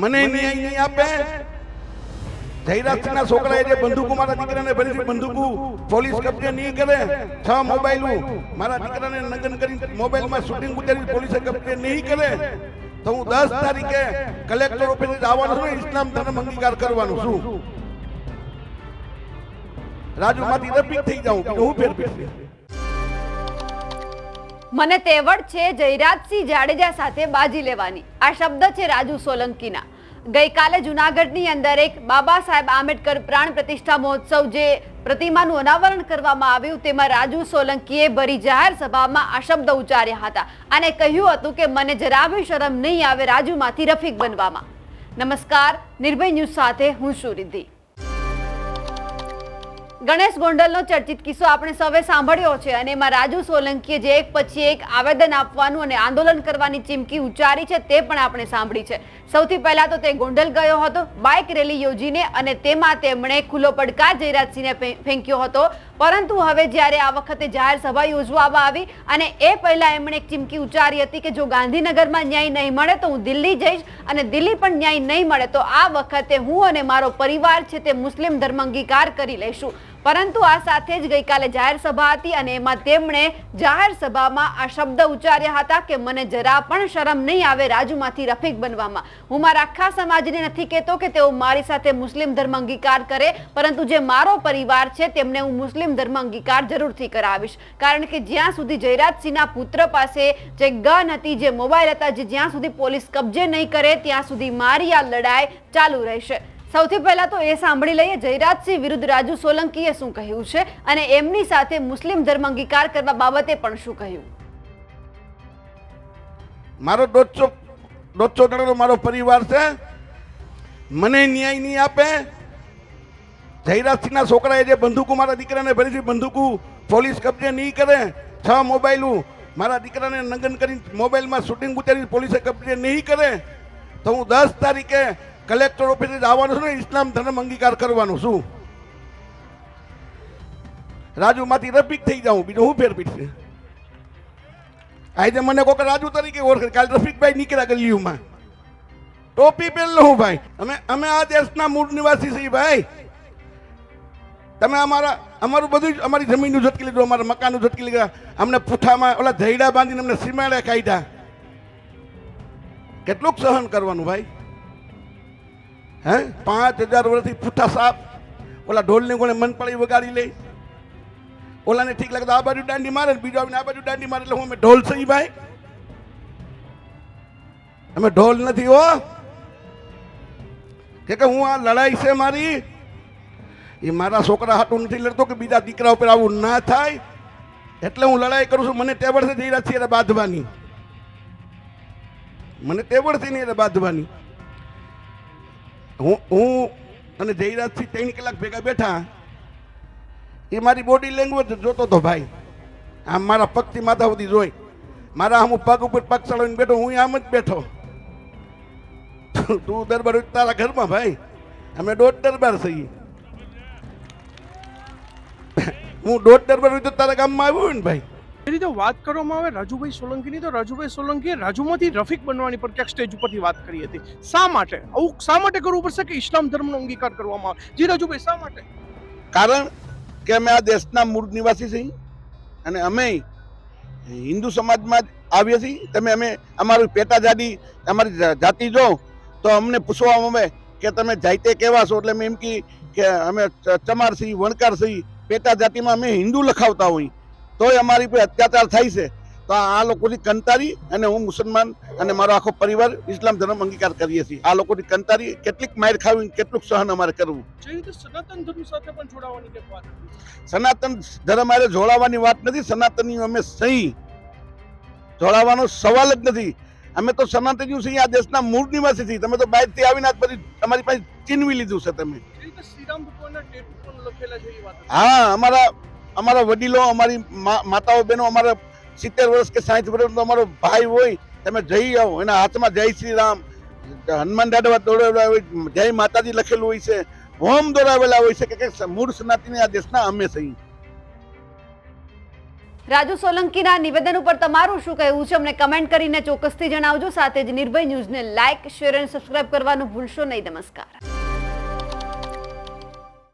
મને ન્યાય નહીં આપે. જયરાજસિંહના છોકરાએ જે બંદૂકો મારા દીકરાને ભરી બંદૂકો પોલીસ કબજે નહીં કરે, છ મોબાઈલ મારા દીકરાને નગન કરી મોબાઈલમાં શૂટિંગ ઉતારી પોલીસે કબજે નહીં કરે. તો હું દસ તારીખે કલેક્ટર ઓફિસે આવવાનું છું ઇસ્લામ ધર્મ અંગીકાર કરવાનું છું. રાજુમાંથી રફીક થઈ જાઉં, હું ફેર પીશે મને તેવડ છે જયરાજસિંહ જાડેજા સાથે બાજી લેવાની. આ શબ્દ છે રાજુ સોલંકીના. ગઈકાલે જુનાગઢની અંદર એક બાબા સાહેબ આંબેડકર પ્રાણ પ્રતિષ્ઠા મહોત્સવ જે પ્રતિમાનું અનાવરણ કરવામાં આવ્યું તેમાં રાજુ સોલંકીએ ભરી જાહેર સભામાં આ શબ્દ ઉચ્ચાર્યા હતા અને કહ્યું હતું કે મને જરા બી શરમ નહીં આવે રાજુમાંથી રફીક બનવામાં. નમસ્કાર, નિર્ભય ન્યૂઝ સાથે હું સુરિદ્ધિ રિદ્ધિ. ગણેશ ગોંડલનો ચર્ચિત કિસ્સો આપણે સૌએ સાંભળ્યો છે અને એમાં રાજુ સોલંકીએ જે એક પછી એક આવેદન આપવાનું અને આંદોલન કરવાની ચીમકી ઉચ્ચારી છે તે પણ આપણે સાંભળી છે. સૌથી પહેલા તો તે ગોંડલ ગયો હતો, બાઇક રેલી યોજીને અને તેમાં તેમણે ખુલ્લો પડકાર જયરાજસિંહને ફેંક્યો હતો. પરંતુ હવે જ્યારે આ વખતે જાહેર સભા યોજવામાં આવી અને એ પહેલા એમણે એક ચીમકી ઉચ્ચારી હતી કે જો ગાંધીનગરમાં ન્યાય નહીં મળે તો હું દિલ્હી જઈશ અને દિલ્હી પણ ન્યાય નહીં મળે તો આ વખતે હું અને મારો પરિવાર છે તે મુસ્લિમ ધર્મ અંગીકાર કરી લઈશું. પરંતુ આ સાથે જ ગઈકાલે જાહેર સભા હતી અને એમાં તેમણે જાહેર સભામાં આ શબ્દ ઉચ્ચાર્યા હતા કે મને જરા પણ શરમ નહીં આવે રાજુમાંથી રફીક બનવામાં. હું મારા આખા સમાજને નથી કહેતો કે તેઓ મારી સાથે મુસ્લિમ ધર્મ અંગીકાર કરે, પરંતુ જે મારો પરિવાર છે તેમને હું મુસ્લિમ ધર્મ અંગીકાર જરૂરથી કરાવીશ. કારણ કે જ્યાં સુધી જયરાજસિંહના પુત્ર પાસે જે ગન હતી, જે મોબાઈલ હતા, જે જ્યાં સુધી પોલીસ કબજે નહીં કરે, ત્યાં સુધી મારી આ લડાઈ ચાલુ રહેશે. સૌથી પહેલા તો એ સાંભળી લઈએ. જયરાજસિંહ વિરુદ્ધ રાજુ સોલંકીએ શું કહ્યું છે અને એમની સાથે મુસ્લિમ ધર્મ અંગીકાર કરવા બાબતે પણ શું કહ્યું? મારો દોઢસો દોઢસો મારો પરિવાર છે. મને ન્યાય નહીં આપે. જયરાજસિંહના છોકરાએ જે બંદૂકો મારા દીકરાને ફરીથી બંદૂકો પોલીસ કબજે નહીં કરે. છ મોબાઈલો મારા દીકરાને નંગન કરી મોબાઈલમાં શૂટિંગ ઉતારી પોલીસે કબજે નહીં કરે. તો હું દસ તારીખે કલેક્ટર ઓફિસે આવવાનું છે ને, ઇસ્લામ ધર્મ અંગીકાર કરવાનું શું રાજુમાંથી રફીક થઈ જાઉં, બીજું હું ફેર પીડશે આજે મને કોઈક રાજુ તરીકે ઓળખે, કાલ રફીકભાઈ નીકળ્યા ગલીઓમાં. ટોપી પહેરલો હું ભાઈ. અમે અમે આ દેશના મૂળ નિવાસી છીએ ભાઈ. તમે અમારા, અમારું બધું જ, અમારી જમીનનું ઝટકી લીધું, અમારા મકાનનું ઝટકી લીધા. અમને પૂઠામાં ઓલા ધૈડા બાંધીને અમને સીમાડે કાઢ્યા. કેટલુંક સહન કરવાનું ભાઈ. હે? પાંચ હજાર વર્ષથી પૂઠા સાપ. ઓલા ઢોલની કોણે મન પડી વગાડી લે. ઓલાને ઠીક લાગે આ બાજુ દાંડી મારે બીજો આવીને આ બાજુ દાંડી મારે. એટલે હું અમે ઢોલ સહી ભાઈ. અમે ઢોલ નથી હો. કે હું આ લડાઈ છે મારી? એ મારા છોકરા હાટું નથી લડતો કે બીજા દીકરા ઉપર આવું ના થાય. એટલે હું લડાઈ કરું છું. મને ટેબળથી જઈ રહ્યા છીએ બાંધવાની. મને ટેબળથી નહીં એટલે બાંધવાની. હું હું અને જયરાજથી ત્રણ કલાક ભેગા બેઠા, એ મારી બોડી લેંગ્વેજ જોતો હતો ભાઈ. આમ મારા પગથી માથા સુધી જોઈ. મારા આમ પગ ઉપર પગ ચડાવીને બેઠો, હું આમ જ બેઠો. તું દરબાર તારા ઘરમાં ભાઈ. અમે દોઢ દરબાર થઈએ હું દોઢ દરબાર તારા ગામમાં આવ્યો ને ભાઈ. એ રીતે વાત કરવામાં આવે રાજુભાઈ સોલંકીની, તો રાજુભાઈ સોલંકીએ રાજુમાંથી રફીક બનવાની પ્રત્યેક સ્ટેજ ઉપરથી વાત કરી હતી. શા માટે? આવું શા માટે કરવું પડશે કે ઇસ્લામ ધર્મનો અંગીકાર કરવામાં આવે? જી રાજુભાઈ, શા માટે? કારણ કે અમે આ દેશના મૂળ નિવાસી છીએ અને અમે હિન્દુ સમાજમાં જ આવીએ છીએ. તમે અમે અમારી પેટા જાતિ અમારી જાતિ જો, તો અમને પૂછવામાં આવે કે તમે જાતે કેવા છો? એટલે અમે એમ કી અમે ચમાર છીએ, વણકાર છીએ. પેટા જાતિમાં અમે હિન્દુ લખાવતા હોય. તોય અમારી પર અત્યાચાર થાય છે. તો આ લોકોની કંતારી અને હું મુસલમાન અને મારો આખો પરિવાર ઇસ્લામ ધર્મ અંગીકાર કરીએ છીએ. આ લોકોની કંતારી કેટલીક માર ખાવી કેટલુંક સહન અમારે કરવું. સનાતન ધર્મ સાથે પણ જોડાવાની વાત સનાતન ધર્મ હારે જોડાવાની વાત નથી સનાતનની અમે સહી. જોડાવાનો સવાલ જ નથી. અમે તો સનાતનીઓ છીએ આ દેશના મૂળ નિવાસી છીએ. તમે તો બહારથી આવીને આ પછી તમારી પાસે ચીનવી લીધું છે તમે. હા અમારા અમારા વડીલો, અમારી માતાઓ બહેનો અમારા સિત્તેર વર્ષ કે સાહીઠ વર્ષનો અમારો ભાઈ હોય, તમે જઈ આવો. એના હાથમાં જય શ્રી રામ, હનુમાન દાદા દોડાવેલા હોય, જય માતાજી લખેલું હોય છે, હોમ દોડાવેલા હોય છે, કે મૂળ સનાતની આ દેશના અમે સહી રાજુ સોલંકીના નિવેદન ઉપર તમારું શું કહેવું છે? અમને કમેન્ટ કરીને ચોક્કસથી જણાવજો. સાથે જ નિર્ભય ન્યૂઝને લાઇક, શેર અને સબસ્ક્રાઇબ કરવાનું ભૂલશો નહીં. નમસ્કાર.